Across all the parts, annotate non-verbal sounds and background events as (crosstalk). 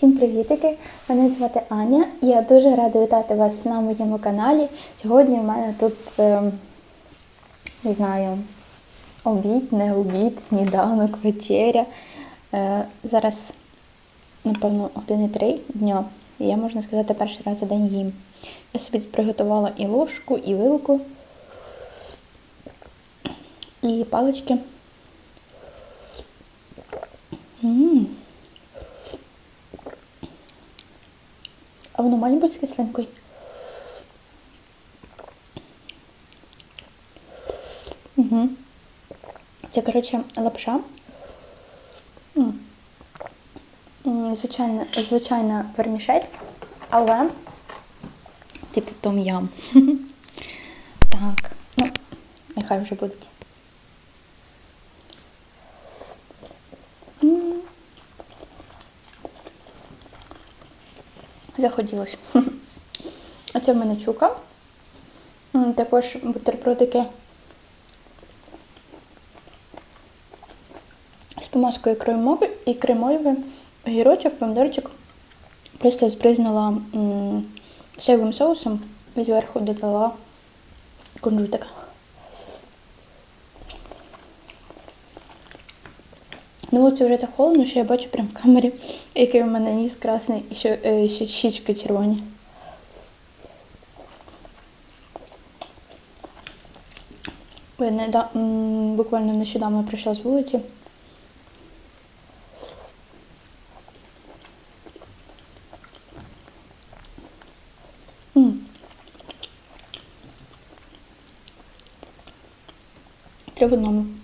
Всім привітики! Мене звати Аня. Я дуже рада вітати вас на моєму каналі. Сьогодні в мене тут, е, не знаю, обід, не обід, сніданок, вечеря. Е, зараз, напевно, 1,3 дня. І я, можна сказати, перший раз за день їм. Я собі приготувала і ложку, і вилку, і палички. М. А воно має бути з кислинкою? Угу. Це, коротше, лапша. Звичайна, звичайна вермішель, але типу том-ям. (laughs) Так, ну, нехай вже будуть. М. Захотілося. (laughs) А це в мене чука. Також бутербродики з помазкою і кремові, огірочок, помідорчик. Просто збризнула соєвим соусом і зверху додала кунжутик. Це вже так холодно, що я бачу прямо в камері, який у мене ніс красний і ще, е, ще щічки червоні. Я неда- м, буквально нещодавно прийшла з вулиці. Три в.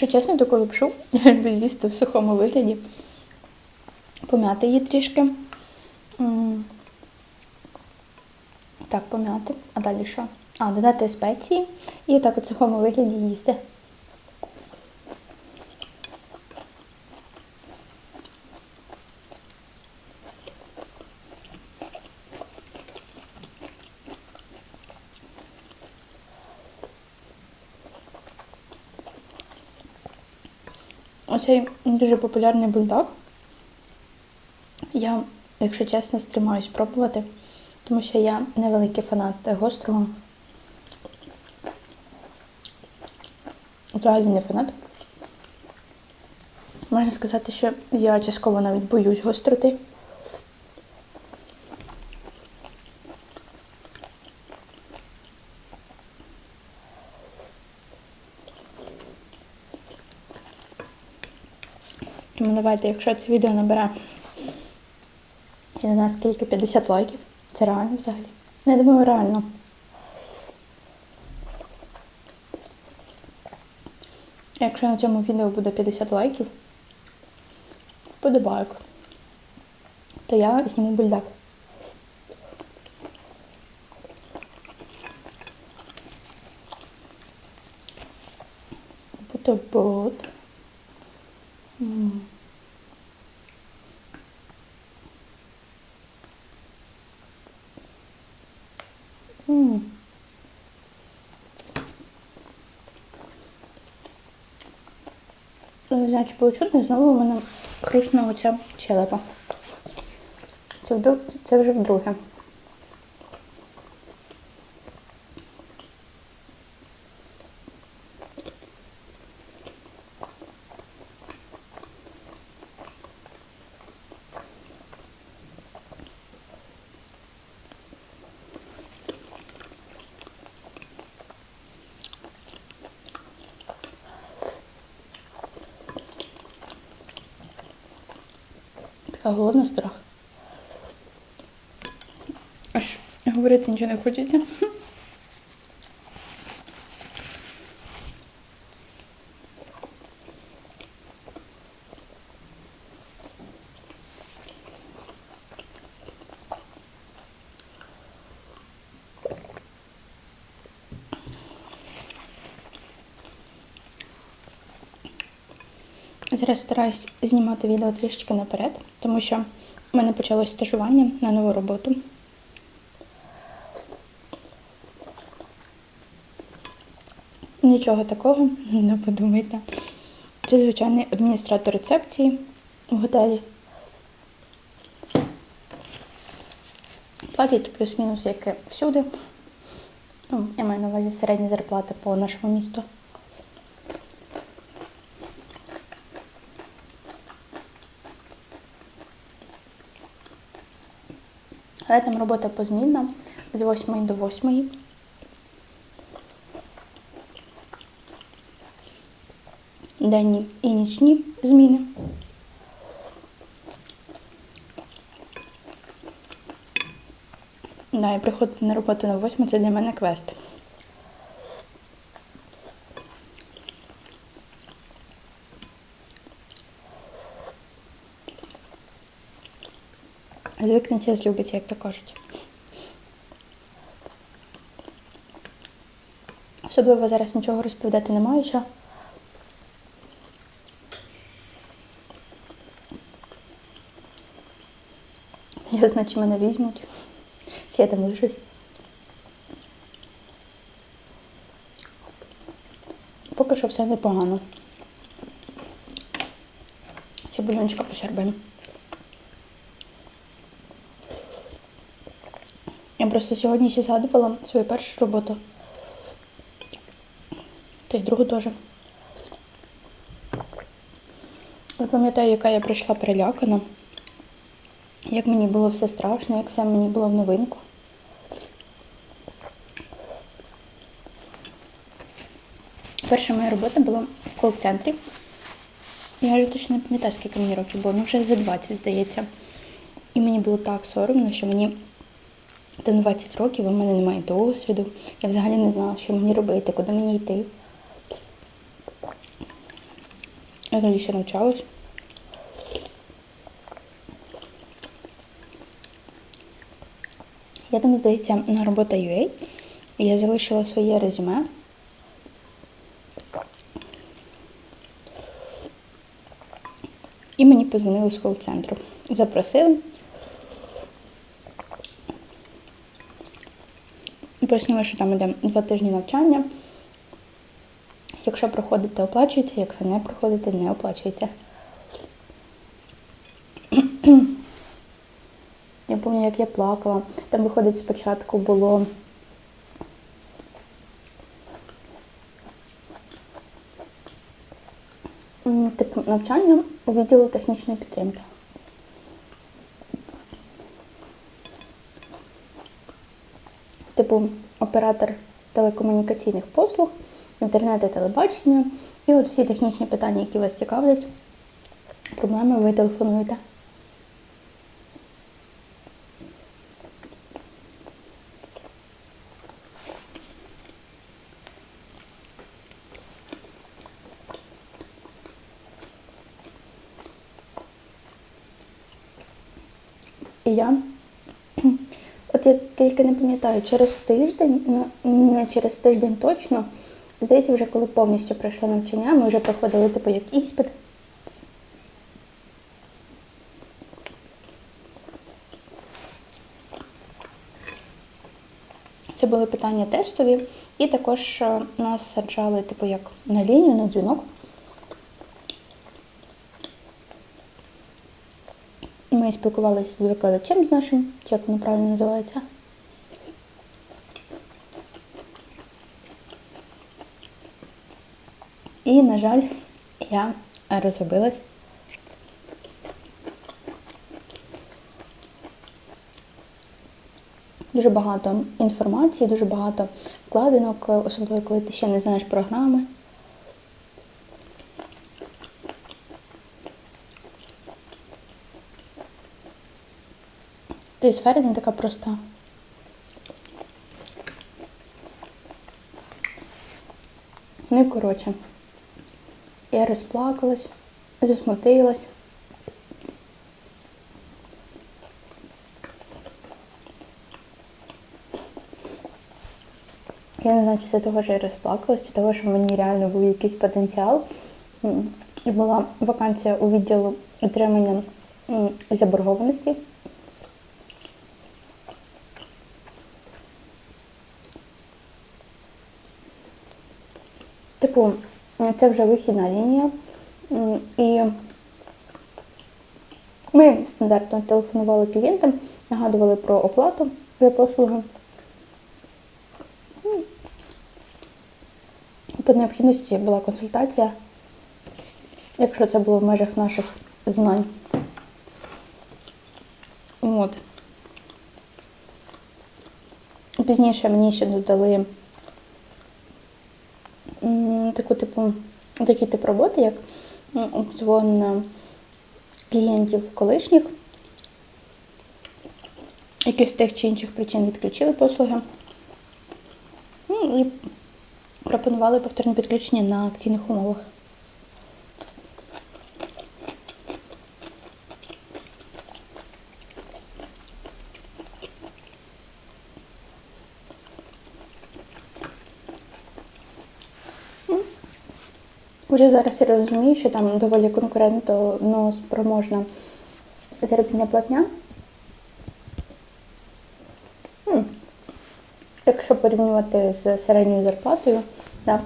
Якщо чесно, то коли пшу, їсти в сухому вигляді. Пом'яти її трішки. Так, пом'яти. А далі що? А, додати спеції і так у сухому вигляді їсти. Оцей дуже популярний бульдог. Я, якщо чесно, стримаюсь пробувати, тому що я невеликий фанат гострого. Взагалі не фанат. Можна сказати, що я частково навіть боюсь гостроти. Тому давайте, якщо це відео набере, я не знаю скільки, 50 лайків. Це реально взагалі. Ну, Я думаю, реально. Якщо на цьому відео буде 50 лайків, вподобайок, то я зніму бульдак. Бутерброд. М. М. Не знаю, чи було чутно, знову у мене щелепа. Це, вдруг, це вже вдруге. Така головне страх. Аж говорити нічого не хочеться. Зараз стараюсь знімати відео трішечки наперед, тому що в мене почалось стажування на нову роботу. Нічого такого, не подумайте. Це звичайний адміністратор рецепції в готелі. Платять плюс-мінус, як і всюди. Ну, я маю на увазі середня зарплата по нашому місту. Але там робота позмінна з 8 до 8. Денні і нічні зміни. Да, і приходити на роботу на 8 це для мене квест. Звикнеться, злюбиться, як то кажуть. Особливо зараз нічого розповідати не маю що. Я знаю, чи мене візьмуть. Чи я там лишусь. Поки що все непогано. Ще бульончика пощербимо. Просто сьогодні ще згадувала свою першу роботу. Та й другу теж. Я пам'ятаю, яка я прийшла перелякана. Як мені було все страшно, як все мені було в новинку. Перша моя робота була в кол-центрі. Я вже точно не пам'ятаю, скільки мені років було, ну вже за 20, здається. І мені було так соромно, що мені там 20 років, у мене немає досвіду. Я взагалі не знала, що мені робити, куди мені йти. Я тоді ще навчалась. Я там, здається, на робота UA. Я залишила своє резюме. І мені подзвонили з кол-центру. Запросили. І Пояснили, що там іде два тижні навчання. Якщо проходите, оплачується, якщо не проходите, не оплачується. (clears throat) Я пам'ятаю, як я плакала. Там, виходить, спочатку було. Типу навчання у відділу технічної підтримки. Типу оператор телекомунікаційних послуг, інтернету, телебачення. І от всі технічні питання, які вас цікавлять, проблеми ви телефонуєте. І тільки не пам'ятаю, через тиждень, ну, не через тиждень точно, здається, вже коли повністю пройшло навчання, ми вже проходили типу як іспит. Це були питання тестові, і також е, нас саджали, типу, як на лінію, на дзвінок. Ми спілкувалися з викладачем з нашим, чи як воно правильно називається. І, на жаль, я розгубилась. Дуже багато інформації, дуже багато вкладинок, особливо коли ти ще не знаєш програми. Й сфера не така проста. Ну і коротше, я розплакалась, засмутилась. Я не знаю, чи це того, що я розплакалась, чи того, що в мені реально був якийсь потенціал. І була вакансія у відділу отримання заборгованості. Типу, це вже вихідна лінія. І ми стандартно телефонували клієнтам, нагадували про оплату за послуги. По необхідності була консультація, якщо це було в межах наших знань. От. Пізніше мені ще додали таку типу, такий тип роботи, як м, клієнтів колишніх, які з тих чи інших причин відключили послуги. Ну, і пропонували повторне підключення на акційних умовах. Уже зараз я розумію, що там доволі конкурентно спроможна заробітня платня. Якщо порівнювати з середньою зарплатою, да,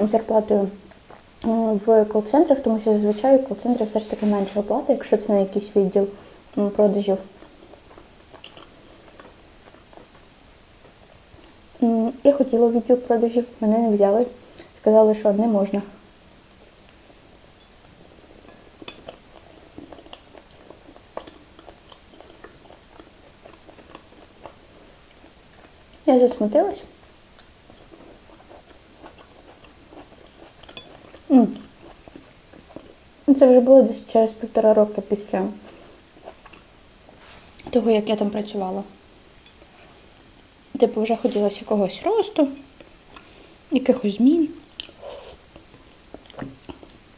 зарплатою в кол-центрах, тому що зазвичай в кол-центрі все ж таки менша оплата, якщо це на якийсь відділ продажів. Я хотіла відділ продажів, мене не взяли. Сказали, що не можна. Я засмутилась. Ну, Це вже було десь через півтора роки після того, як я там працювала. Типу, вже хотілося якогось росту, якихось змін.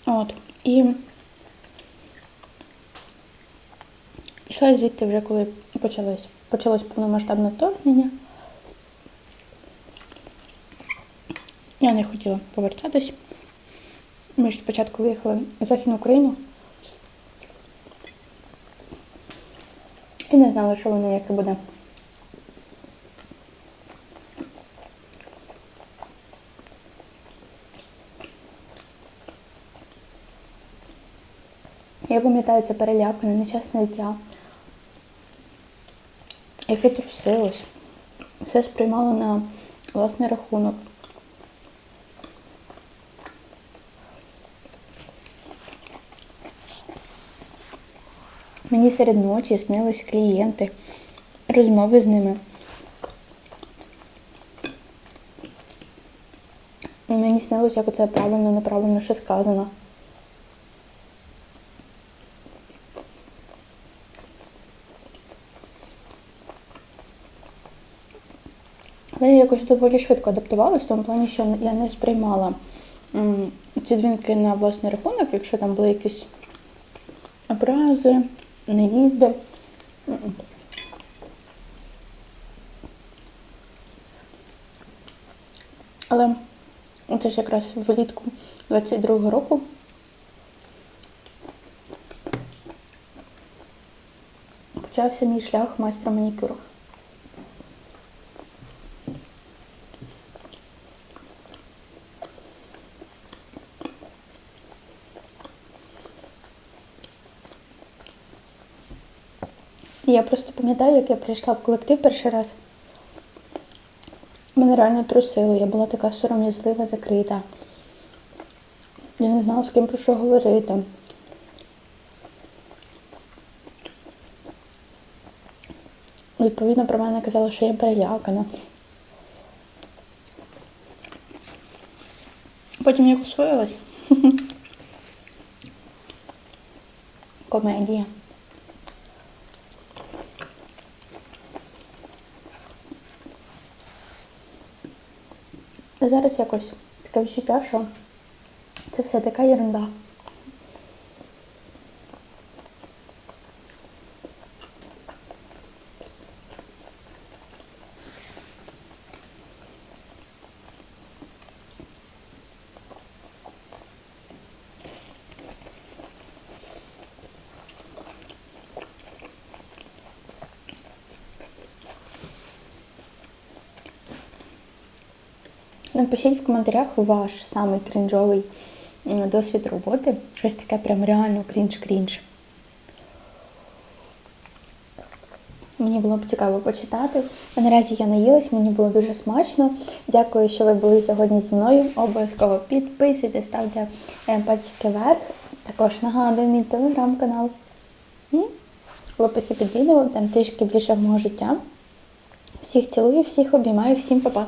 От. І йшла звідти вже, коли почалось, почалось повномасштабне вторгнення. Я не хотіла повертатись. Ми ж спочатку виїхали в Західну Україну. І не знали, що воно яке буде. Я пам'ятаю це перелякане, нещасне дитя, яке трусилось, все сприймало на власний рахунок. Мені серед ночі снились клієнти, розмови з ними. Мені снилось, як оце правильно, неправильно, що сказано. Але я якось доволі швидко адаптувалась, в тому плані, що я не сприймала ці дзвінки на власний рахунок, якщо там були якісь образи, неїзди. Але це ж якраз влітку 22-го року. Почався мій шлях майстра манікюру. Я просто пам'ятаю, як я прийшла в колектив перший раз. Мене реально трусило, я була така сором'язлива, закрита. Я не знала, з ким про що говорити. Відповідно, про мене казали, що я перелякана. Потім як освоїлась. (laughs) Комедія. Зараз якось таке відчуття, що це все така ерунда. Напишіть в коментарях ваш самий крінжовий досвід роботи. Щось таке прям реально крінж-крінж. Мені було б цікаво почитати. А наразі я наїлась, мені було дуже смачно. Дякую, що ви були сьогодні зі мною. Обов'язково підписуйтесь, ставте е, пальчики вверх. Також нагадую мій телеграм-канал. В описі під відео там трішки більше мого життя. Всіх цілую, всіх обіймаю, всім па-па!